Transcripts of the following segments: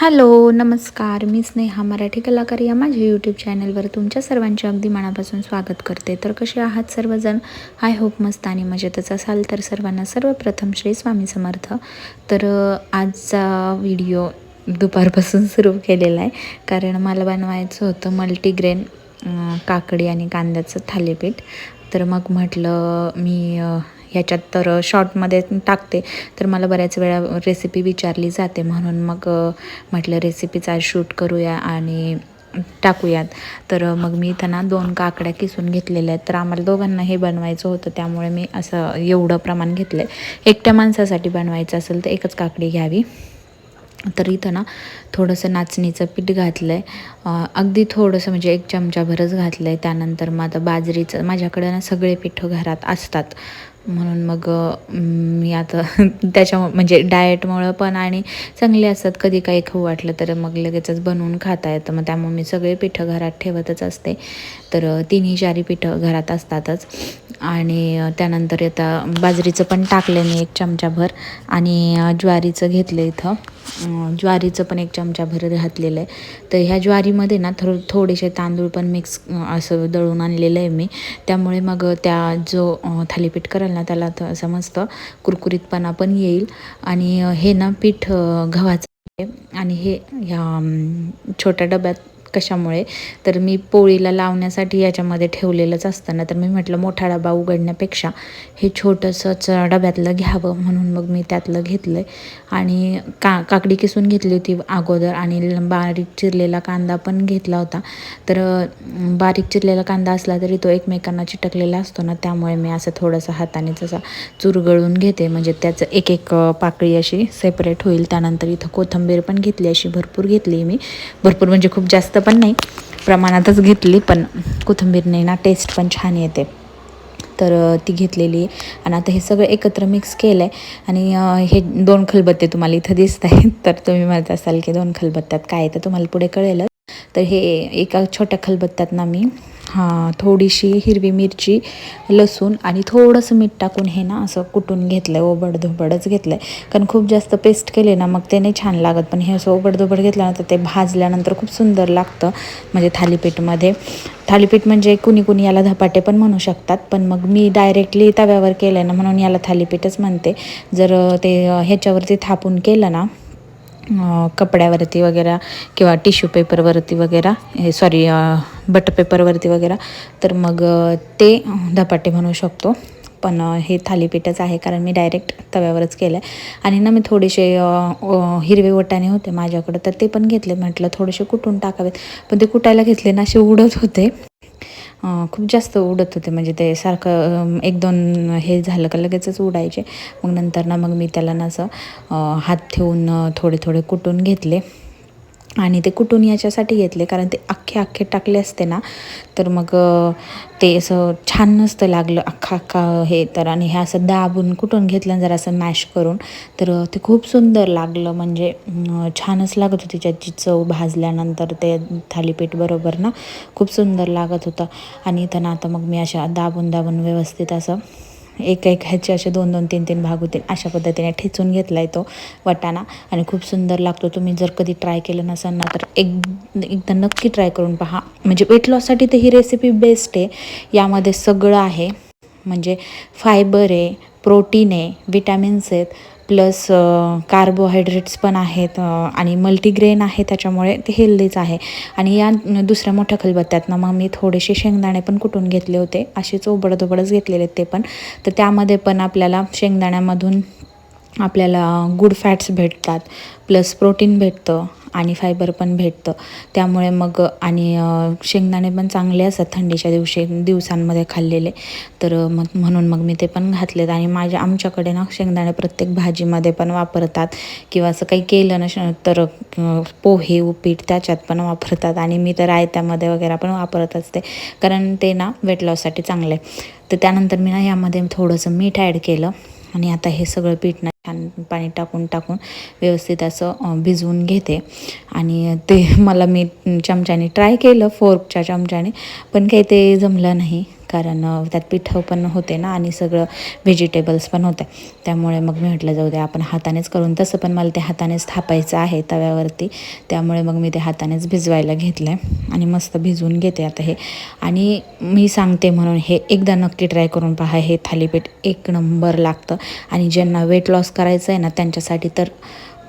Hello नमस्कार. मी स्नेहा मराठी कलाकार या माझ्या यूट्यूब चॅनलवर तुमच्या सर्वांचे अगदी मनापासून स्वागत करते. तर कसे आहात सर्वजण? आय होप मस्त आणि मजेतच असाल तर सर्वांना सर्वप्रथम श्री स्वामी समर्थ. तर आजचा व्हिडिओ दुपारपासून सुरू केलेला आहे. कारण मला बनवायचं होतं मल्टीग्रेन काकडी आणि कांद्याचं थालीपीठ. तर मग म्हटलं मी ह्याच्यात तर शॉर्टमध्ये टाकते. तर मला बऱ्याच वेळा रेसिपी विचारली जाते. म्हणून मग म्हटलं रेसिपीचा शूट करूया आणि टाकूयात. तर मग मी त्यांना दोन काकड्या किसून घेतलेल्या आहेत. तर आम्हाला दोघांना हे बनवायचं होतं. त्यामुळे मी असं एवढं प्रमाण घेतलं आहे एकट्या माणसासाठी बनवायचं असेल तर एकच काकडी घ्यावी. तर इथं ना थोडंसं नाचणीचं पीठ घातलं आहे अगदी थोडंसं म्हणजे एक चमचाभरच घातलं आहे त्यानंतर मग आता बाजरीचं माझ्याकडे ना सगळे पिठं घरात असतात. म्हणून मग मी आता त्याच्या म्हणजे डाएटमुळं पण आणि चांगले असतात. कधी काही खाऊ वाटलं तर मग लगेचच बनवून खाता येतं. मग त्यामुळे मी सगळे पिठं घरात ठेवतच असते. तर तिन्ही चारी पिठं घरात असतातच. आणि त्यानंतर आता बाजरीचं पण टाकलं मी एक चमचाभर आणि ज्वारीचं घेतलं इथं. ज्वारीचं पण एक चमचाभर घातलेलं आहे. तर ह्या ज्वारीमध्ये ना थो थोडेसे तांदूळ पण मिक्स असं दळून आणलेलं आहे मी. त्यामुळे मग त्या जो थालीपीठ करेल ना त्याला असं मस्त कुरकुरीतपणा पण येईल. आणि हे ना पीठ गव्हाचं आहे. आणि हे ह्या छोट्या डब्यात कशामुळे? तर मी पोळीला लावण्यासाठी याच्यामध्ये ठेवलेलंच असतं. ना तर मी म्हटलं मोठा डबा उघडण्यापेक्षा हे छोटंसंच डब्यातलं घ्यावं. म्हणून मग मी त्यातलं घेतलं आहे आणि का काकडी किसून घेतली होती अगोदर आणि बारीक चिरलेला कांदा पण घेतला होता. तर बारीक चिरलेला कांदा असला तरी तो एकमेकांना चिटकलेला असतो ना त्यामुळे मी असं थोडंसं हाताने जसा चुरगळून घेते म्हणजे त्याचं एक एक पाकळी अशी सेपरेट होईल. त्यानंतर इथं कोथिंबीर पण घेतली अशी भरपूर घेतली मी. भरपूर म्हणजे खूप जास्त पण नाही. प्रमाणातच घेतली पण कोथिंबीरने ना टेस्ट पण छान येते. तर ती घेतलेली. आहे आणि आता हे सगळं एकत्र मिक्स केलं आहे आणि हे दोन खलबत्ते तुम्हाला इथं दिसत आहेत. तर तुम्ही म्हणत असाल की दोन खलबत्त्यात काय आहे तर तुम्हाला पुढे कळेलच. तर हे एका छोट्या खलबत्त्यात ना मी हां थोडीशी हिरवी मिरची लसूण आणि थोडंसं मीठ टाकून हे ना असं कुटून घेतलं आहे ओबडधोबडच घेतलं आहे कारण खूप जास्त पेस्ट केले ना मग ते नाही छान लागत. पण हे असं ओबडधोबड घेतल्यानंतर ते भाजल्यानंतर खूप सुंदर लागतं म्हणजे थालीपीठमध्ये. थालीपीठ म्हणजे कुणी कुणी याला धपाटे पण म्हणू शकतात पण मग मी डायरेक्टली तव्यावर केलं ना म्हणून याला थालीपीठच म्हणते. जर ते ह्याच्यावरती थापून केलं ना कपड्यावरती वगैरे किंवा टिश्यू पेपरवरती वगैरे हे सॉरी बटर पेपरवरती वगैरे. तर मग ते धपाटे म्हणू शकतो. पण हे थालीपीठच आहे कारण मी डायरेक्ट तव्यावरच केलं आहे आणि ना मी थोडेसे हिरवे वटाणे होते माझ्याकडं तर ते पण घेतले. म्हटलं थोडेसे कुटून टाकावेत. पण ते कुटायला घेतले ना असे उडत होते. खूप जास्त उडत होते. म्हणजे ते सारखं एक दोन हे झालं का लगेचच उडायचे. मग नंतर ना मग मी त्याला ना असं हात ठेवून थोडे थोडे कुटून घेतले. आणि ते कुठून याच्यासाठी घेतले कारण ते अख्खे अख्खे टाकले असते ना तर मग ते असं छान नसतं लागलं अख्खा अख्खा हे तर. आणि हे असं दाबून कुठून घेतलं जरा असं मॅश करून तर ते खूप सुंदर लागलं. म्हणजे छानच लागत होती त्याची चव भाजल्यानंतर ते थालीपीठ बरोबर ना खूप सुंदर लागत होतं. आणि त्यांना आता मग मी अशा दाबून दाबून व्यवस्थित असं एक एक ह्याचे असे दोन दोन तीन तीन भाग होतील. अशा पद्धतीने ठेचून घेतला आहे तो वटाणा आणि खूप सुंदर लागतो. तुम्ही जर कधी ट्राय केलं नसाल ना तर एक एकदा नक्की ट्राय करून पहा. म्हणजे वेट लॉससाठी तर ही रेसिपी बेस्ट आहे. यामध्ये सगळं आहे. म्हणजे फायबर आहे प्रोटीन आहे विटॅमिन्स आहेत प्लस कार्बोहायड्रेट्स पण आहेत आणि मल्टीग्रेन आहे त्याच्यामुळे ते हेल्दीच आहे. आणि या दुसऱ्या मोठ्या खलबत्त्यातनं मग मी थोडेसे शेंगदाणे पण कुटून घेतले होते असेच ओबडधोबडच घेतलेले आहेत ते पण. तर त्यामध्ये पण आपल्याला शेंगदाण्यामधून आपल्याला गुड फॅट्स भेटतात प्लस प्रोटीन भेटतं आणि फायबर पण भेटतं. त्यामुळे मग आणि शेंगदाणे पण चांगले असतात थंडीच्या दिवशी दिवसांमध्ये खाल्लेले. तर मग म्हणून मग मी ते पण घातलेत. आणि माझ्या आमच्याकडे ना शेंगदाणे प्रत्येक भाजीमध्ये पण वापरतात. किंवा असं काही केलं ना श- तर पोहे उपीट त्याच्यात पण वापरतात. आणि मी तर आयत्यामध्ये वगैरे पण वापरत असते. कारण ते ना वेट लॉससाठी चांगलं आहे तर त्यानंतर मी ना यामध्ये थोडंसं मीठ ॲड केलं. आणि आता हे सगळं पीठ ना छान पाणी टाकून टाकून व्यवस्थित असं भिजवून घेते. आणि ते मला मी चमच्याने ट्राय केलं फोर्कच्या चमच्याने पण काही ते जमलं नाही. कारण त्यात पिठं पण होते ना आणि सगळं व्हेजिटेबल्स पण होते. त्यामुळे मग मी म्हटलं जाऊ दे आपण हातानेच करून. तसं पण मला ते हातानेच थापायचं आहे तव्यावरती. त्यामुळे मग मी ते हातानेच भिजवायला घेतलं आहे आणि मस्त भिजवून घेते आता हे. आणि मी सांगते म्हणून हे एकदा नक्की ट्राय करून पहा हे थालीपीठ एक नंबर लागतं. आणि ज्यांना वेट लॉस करायचं आहे ना त्यांच्यासाठी तर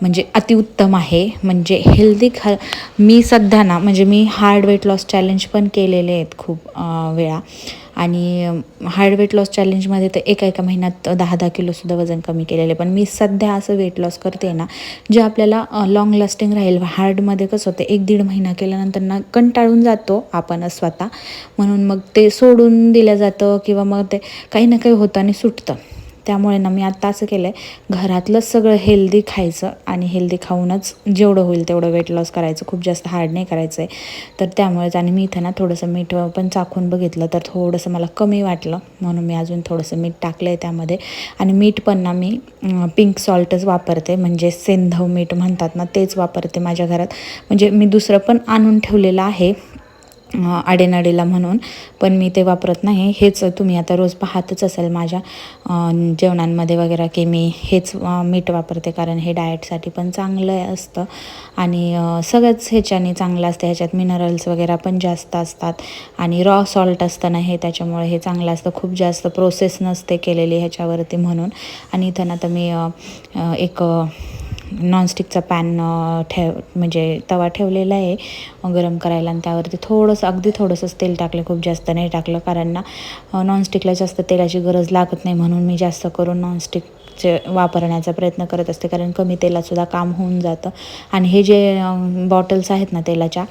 म्हणजे अतिउत्तम आहे. म्हणजे हेल्दी खा मी सध्या ना म्हणजे मी हार्ड वेट लॉस चॅलेंज पण केलेले आहेत खूप वेळा. आणि हार्ड वेट लॉस चॅलेंजमध्ये तर एका एका महिन्यात दहा दहा किलोसुद्धा वजन कमी केलेले पण मी सध्या असं वेट लॉस करते ना जे आपल्याला लाँग लास्टिंग राहील. हार्डमध्ये कसं होतं एक दीड महिना केल्यानंतर ना कंटाळून जातो आपण स्वतः म्हणून मग ते सोडून दिलं जातं किंवा मग ते काही ना काही होतं आणि सुटतं. त्यामुळे ना मी आत्ता असं केलं आहे घरातलंच सगळं हेल्दी खायचं आणि हेल्दी खाऊनच जेवढं होईल तेवढं वेट लॉस करायचं खूप जास्त हार्ड नाही करायचं आहे तर त्यामुळेच आणि मी इथं ना थोडंसं मीठ पण चाखून बघितलं तर थोडंसं मला कमी वाटलं. म्हणून मी अजून थोडंसं मीठ टाकलं आहे त्यामध्ये. आणि मीठ पण ना मी पिंक सॉल्टच वापरते. म्हणजे सेंधव मीठ म्हणतात ना तेच वापरते माझ्या घरात. म्हणजे मी दुसरं पण आणून ठेवलेलं आहे. आडेनाडीला म्हणून. पण मी ते वापरत नाही. हेच तुम्ही आता रोज पाहतच असाल माझ्या जेवणांमध्ये वगैरे की मी हेच मीठ वापरते कारण हे डाएटसाठी पण चांगलं असतं. आणि सगळंच सगळ्याच ह्याच्याने चांगलं असतं. ह्याच्यात मिनरल्स वगैरे पण जास्त असतात. आणि रॉ सॉल्ट असतं ना हे त्याच्यामुळे हे चांगलं असतं. खूप जास्त प्रोसेस नसते केलेली ह्याच्यावरती म्हणून. आणि इथं ना तर मी एक नॉनस्टिकचा पॅन ठेव म्हणजे तवा ठेवलेला आहे गरम करायला आणि त्यावरती थोडंसं अगदी थोडंसंच तेल टाकलं खूप जास्त नाही टाकलं कारण ना नॉनस्टिकला जास्त तेलाची गरज लागत नाही म्हणून मी जास्त करून नॉनस्टिक चे वापरण्याचा प्रयत्न करत असते कारण कमी तेलातसुद्धा काम होऊन जातं. आणि हे जे बॉटल्स आहेत ना तेलाच्या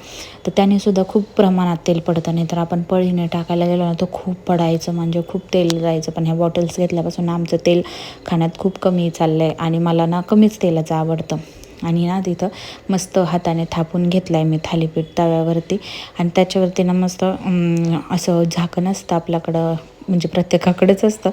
तर त्यानेसुद्धा खूप प्रमाणात तेल पडतं. नाही तर आपण पळीने टाकायला गेलो ना तर खूप पडायचं म्हणजे खूप तेल जायचं. पण ह्या बॉटल्स घेतल्यापासून आमचं तेल खाण्यात खूप कमी चाललं आहे आणि मला ना कमीच तेलाचं आवडतं. आणि ना तिथं मस्त हाताने थापून घेतलं आहे मी थालीपीठ तव्यावरती. आणि त्याच्यावरती ना मस्त असं झाकण असतं आपल्याकडं म्हणजे प्रत्येकाकडेच असतं.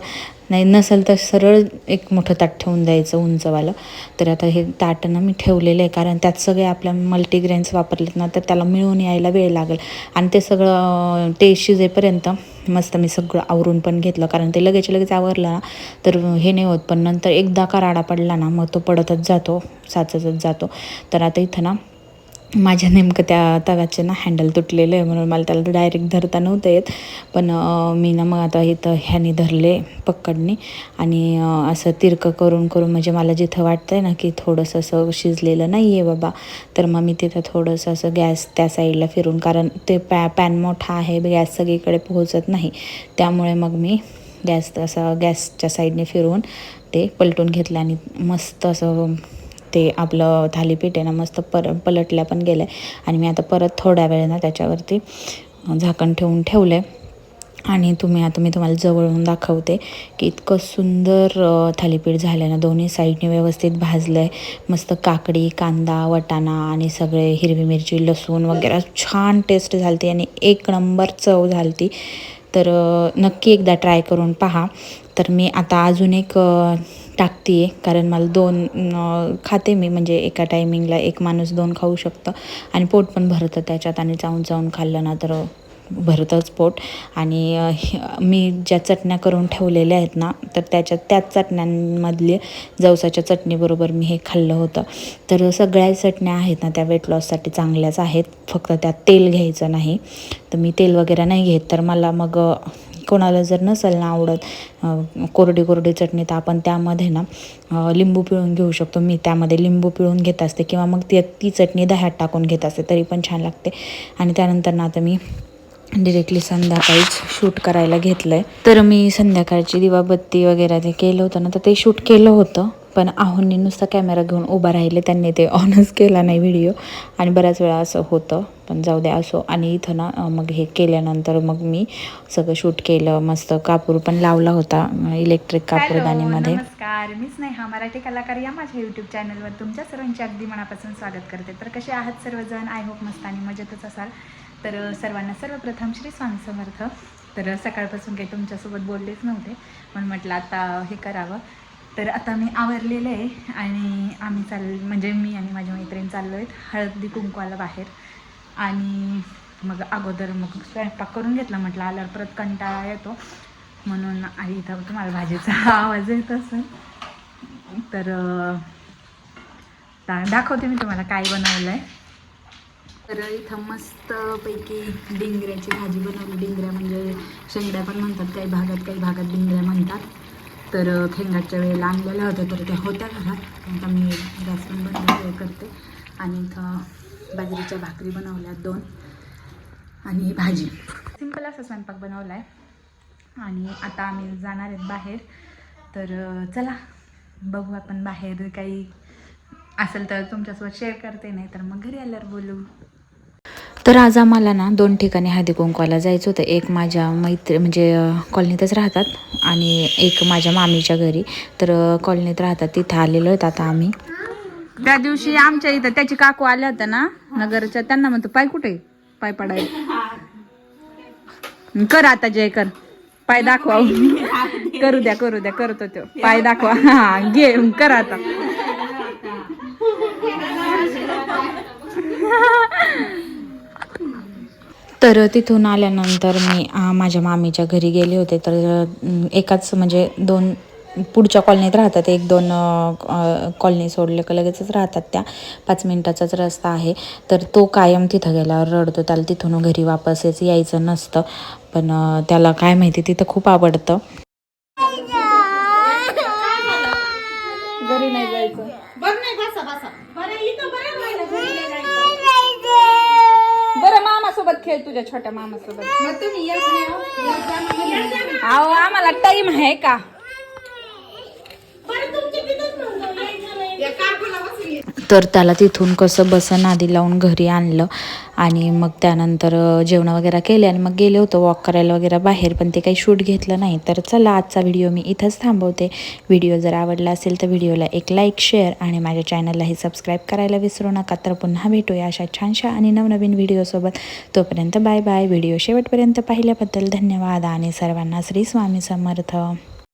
नाही नसेल तर सरळ एक मोठं ताट ठेवून द्यायचं उंचवालं. तर आता हे ताट ना मी ठेवलेलं आहे कारण त्यात सगळे आपल्या मल्टीग्रेन्स वापरलेत ना तर त्याला मिळून यायला वेळ लागेल. आणि ते सगळं ते शिजेपर्यंत मस्त मी सगळं आवरून पण घेतलं कारण ते लगेच लगेच आवरलं ना तर हे नाही होत. पण नंतर एकदा का राडा पडला ना मग तो पडतच जातो साचतच जातो. तर आता इथं ना माझ्या नेमकं त्या तव्याचे ना हँडल तुटलेलं आहे म्हणून मला त्याला डायरेक्ट धरता नव्हतं येत. पण मी ना मग आता इथं ह्याने धरले पकडणे आणि असं तिरकं करून करून म्हणजे मला जिथं वाटतं आहे ना की थोडंसं असं शिजलेलं नाही आहे बाबा तर मग मी तिथं थोडंसं असं गॅस त्या साईडला फिरून कारण ते पॅ पॅन मोठा आहे गॅस सगळीकडे पोहोचत नाही. त्यामुळे मग मी गॅस असं गॅसच्या साईडने फिरवून ते पलटून घेतलं आणि मस्त असं ते आपलं थालीपीठ आहे ना मस्त पर पलटल्या पण गेलं आहे आणि मी आता परत थोड्या वेळेनं त्याच्यावरती झाकण ठेवून ठेवलं आहे आणि तुम्ही आता मी तुम्हाला जवळून दाखवते की इतकं सुंदर थालीपीठ झालं आहे ना. दोन्ही साईडने व्यवस्थित भाजलं आहे मस्त काकडी कांदा वटाणा आणि सगळे हिरवी मिरची लसूण वगैरे छान टेस्ट झाली आणि एक नंबर चव झाली तर नक्की एकदा ट्राय करून पहा. तर मी आता अजून एक टाकते आहे कारण मला दोन खाते मी म्हणजे एका टायमिंगला एक माणूस दोन खाऊ शकतं. आणि पोट पण भरतं त्याच्यात आणि चावून चावून खाल्लं ना तर भरतंच पोट. आणि मी ज्या चटण्या करून ठेवलेल्या आहेत ना तर त्याच्यात त्याच चटण्यांमधले जवसाच्या चटणीबरोबर मी हे खाल्लं होतं. तर सगळ्या चटण्या आहेत ना त्या वेट लॉससाठी चांगल्याच आहेत. फक्त त्यात तेल घ्यायचं नाही. तर मी तेल वगैरे नाही घेत. तर मला मग कोणाला जर नसेल ना आवडत कोरडी कोरडी चटणी तर आपण त्यामध्ये ना लिंबू पिळून घेऊ शकतो. मी त्यामध्ये लिंबू पिळून घेत असते किंवा मग ती ती चटणी दह्यात टाकून घेत असते तरी पण छान लागते. आणि त्यानंतर ना आता मी डिरेक्टली संध्याकाळीच शूट करायला घेतलं आहे तर मी संध्याकाळची दिवाबत्ती वगैरे ते केलं होतं ना तर ते शूट केलं होतं. पण आहोंनी नुसता कॅमेरा घेऊन उभा राहिले त्यांनी ते ऑनच केला नाही व्हिडिओ आणि बऱ्याच वेळा असं होतं पण जाऊ द्या असो. आणि इथं ना मग हे केल्यानंतर मग मी सगळं शूट केलं मस्त कापूर पण लावला होता इलेक्ट्रिक कापूरदानीमध्ये नमस्कार. मी स्नेहा मराठी कलाकार या माझ्या यूट्यूब चॅनलवर तुमच्या सर्वांचे अगदी मनापासून स्वागत करते. तर कसे आहात सर्वजण? आय होप मस्त आणि मजेतच असाल. तर सर्वांना सर्वप्रथम श्री स्वामी समर्थ. तर सकाळपासून काही तुमच्यासोबत बोललेच नव्हते म्हणून म्हटलं आता हे करावं. तर आता मी आवरलेलं आहे आणि आम्ही चाल म्हणजे मी आणि माझी मैत्रीण चाललो आहेत हळदी कुंकवाला बाहेर. आणि मग अगोदर मग स्वयंपाक करून घेतला म्हटलं आल्यावर परत कंटाळा येतो. म्हणून आई इथं तुम्हाला भाजीचा आवाज येत असेल. तर दाखवते मी तुम्हाला काय बनवलं आहे तर इथं मस्तपैकी डिंगऱ्याची भाजी बनवली. डिंगऱ्या म्हणजे शेंगड्या पण म्हणतात काही भागात काही भागात डिंगऱ्या म्हणतात. तर खेंगाटच्या वेळेला आणलेल्या होत्या तर त्या होत्या घरात. आता मी गॅस पण बंद करते. आणि इथं बाजरीच्या भाकरी बनवल्या दोन. आणि भाजी. सिंपल असा स्वयंपाक बनवला आहे आणि आता आम्ही जाणार आहेत बाहेर. तर चला बघू आपण बाहेर काही असेल तर तुमच्यासोबत शेअर करते नाही तर मग घरी आल्यावर बोलू. तर आज आम्हाला ना दोन ठिकाणी हळदी कुंकवाला जायचं होतं. एक माझ्या मैत्री म्हणजे कॉलनीतच राहतात आणि एक माझ्या मामीच्या घरी. तर कॉलनीत राहतात तिथं आलेलो आहेत आता आम्ही. त्या दिवशी आमच्या इथं त्याची काकू आल्या होत्या ना नगरच्या. त्यांना म्हणतो पाय कुठे पाय पडायला. कर आता जय कर. पाय दाखवा. करू द्या करू द्या. करतो तो. पाय दाखवा. हा घे कर आता. तर तिथून आल्यानंतर मी माझ्या मामीच्या घरी गेले होते. तर एकाच म्हणजे दोन पुढच्या कॉलनीत राहतात. एक दोन कॉलनी सोडले का लगेचच राहतात त्या. पाच मिनटाचाच रस्ता आहे. तर तो कायम तिथं गेल्यावर रडतो. त्याला तिथून घरी वापसच यायचं नसतं. पण त्याला काय माहिती तिथं खूप आवडतं घरी नाही जायचं बरं मामा सोबत खेळ तुझ्या छोट्या मामा सोबत अहो आम्हाला टाइम आहे का? तर त्याला तिथून कसं बसन आधी लावून घरी आणलं. आणि मग त्यानंतर जेवणं जेवण वगैरे केले आणि मग गेले होतो वॉक करायला वगैरे बाहेर पण ते काही शूट घेतलं नाही. तर चला आजचा व्हिडिओ मी इथंच थांबवते. व्हिडिओ जर आवडला असेल तर व्हिडिओला एक लाईक शेअर आणि माझ्या चॅनललाही सबस्क्राईब करायला विसरू नका. तर पुन्हा भेटूया अशा छानशा आणि नवनवीन व्हिडिओसोबत तोपर्यंत बाय बाय व्हिडिओ शेवटपर्यंत पाहिल्याबद्दल धन्यवाद आणि सर्वांना श्री स्वामी समर्थ.